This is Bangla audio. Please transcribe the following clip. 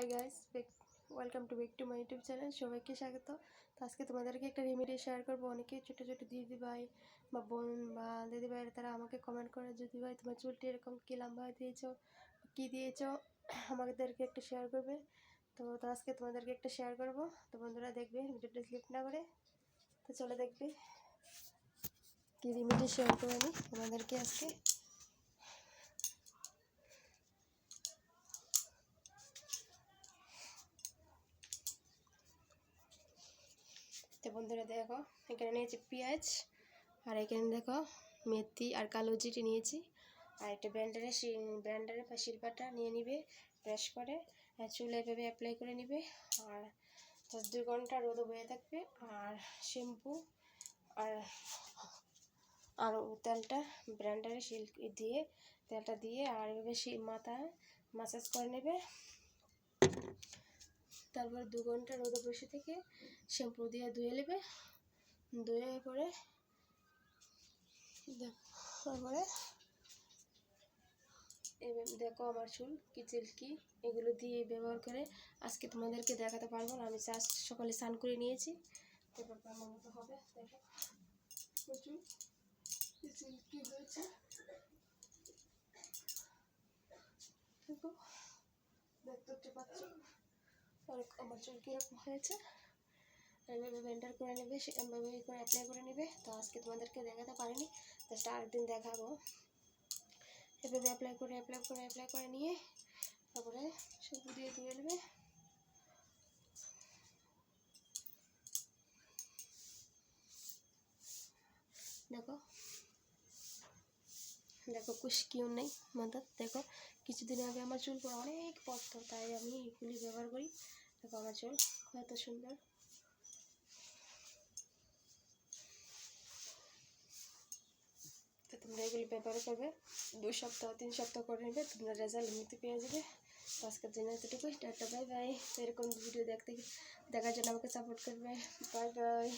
Hi guys welcome to back to my YouTube channel সবাইকে স্বাগত। তো আজকে তোমাদেরকে একটা রেমেডি শেয়ার করব। অনেকে ছোটো ছোটো দিদি ভাই বা বোন বা দিদি ভাইয়ের, তারা আমাকে কমেন্ট করে যদি ভাই, তোমার চুলটি এরকম কী লম্বা দিয়েছ? কী দিয়েছ? আমাদেরকে একটা শেয়ার করবে। তো তো আজকে তোমাদেরকে একটা শেয়ার করব। তো বন্ধুরা দেখবে, ভিডিওটা স্লিপ না করে। তো চলে দেখবে। কী রেমেডি শেয়ার করে আমি তোমাদেরকে আজকে। তো বন্ধুরা, দেখো, এখানে নিয়েছি পেঁয়াজ, আর এখানে দেখো মেথি আর কালো জিটি নিয়েছি। আর একটা ব্র্যান্ডারের ব্র্যান্ডারের শিল্পাটা নিয়ে নিবে, ব্রাশ করে চুলে এভাবে অ্যাপ্লাই করে নিবে। আর দশ দুই ঘণ্টা রোদে বয়ে থাকবে, আর শ্যাম্পু, আর আর তেলটা ব্র্যান্ডারে শিল দিয়ে, তেলটা দিয়ে, আর এভাবে মাথা মাসাজ করে নেবে। তারপর দু ঘণ্টা রোদে বসে থেকে শ্যাম্পু দিয়ে ধুয়ে নেবে। ধুয়ে পরে তারপরে দেখো আমার চুল কি চিল্কি, এগুলো দিয়ে ব্যবহার করে আজকে তোমাদেরকে দেখাতে পারব না, আমি চাষ সকালে স্নান করে নিয়েছি। তারপর হবে, দেখো। দেখো, দেখতে পাচ্ছ? আমার চুল কীরকম হয়েছে? এইভাবে ব্লেন্ডার করে নেবে সেভাবে করে অ্যাপ্লাই করে নেবে। তো আজকে তোমাদেরকে দেখাতে পারিনি জাস্ট আরেকদিন দেখাবো। এভাবে অ্যাপ্লাই করে অ্যাপ্লাই করে অ্যাপ্লাই করে নিয়ে তারপরে শ্যাম্পু দিয়ে ধুয়ে নেবে। দেখো। দেখো কুশকিও নেই, মাথার। দেখো, কিছুদিন আগে আমার চুল পরে অনেক পড়তো তাই আমি এগুলি ব্যবহার করি। দেখো আমার চুল। কত সুন্দর। তো তোমরা এগুলি ব্যবহার করবে। দুই সপ্তাহ, তিন সপ্তাহ করে নেবে। তোমরা রেজাল্ট এমনিতে পেয়ে যাবে। তো আজকের জন্য এতটুকুই। টাটা বাই বাই এরকম ভিডিও দেখতে দেখার জন্য আমাকে সাপোর্ট করবে। Bye bye